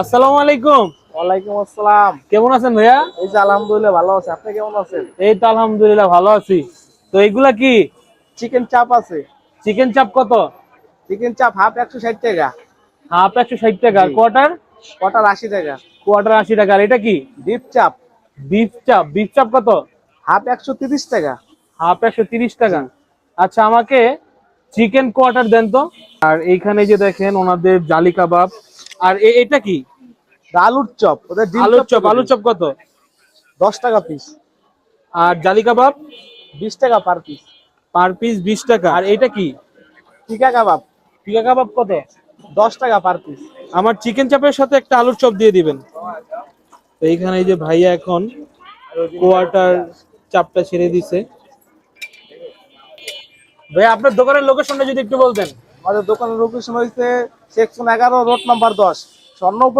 আসসালামু আলাইকুম। ওয়ালাইকুম আসসালাম। কেমন আছেন ভাইয়া? এই যে আলহামদুলিল্লাহ ভালো আছে। আপনি কেমন আছেন? এই তো আলহামদুলিল্লাহ ভালো আছি। তো এইগুলা কি? চিকেন চাপ আছে। চিকেন চাপ কত? চিকেন চাপ হাফ একশো ষাট টাকা। হাফ একশো ষাট টাকা। কোয়ার্টার কটার আশি টাকা। কোয়ার্টার আশি টাকা। আর এটা কি? ডিপ চাপ বিফ চাপ বিফ চাপ কত? হাফ একশো তিরিশ টাকা। হাফ একশো তিরিশ টাকা। আচ্ছা আমাকে চিকেন কোয়ার্টার দেন তো। আর এইখানে যে দেখেন ওনাদের জালি কাবাব। আর এটা কি? আলুর চপ। ওদের আলুর চপ আলুর চপ কত? দশ টাকা পিস। আর জালি কাবাব বিশ টাকা পার পিস। পার পিস বিশ টাকা। আর এটা কি? টিকা কাবাব। টিকা কাবাব কত? দশ টাকা পার পিস। আমার চিকেন চাপের সাথে একটা আলুর চপ দিয়ে দিবেন। তো এইখানে এই যে ভাইয়া এখন কোয়ার্টার চাপটা ছেড়ে দিছে। ভাই আপনার দোকানের লোকেশনটা যদি একটু বলতেন। আমাদের দোকানের লোকেশন হয়েছে সেকশন এগারো রোড নাম্বার দশ স্বর্ণ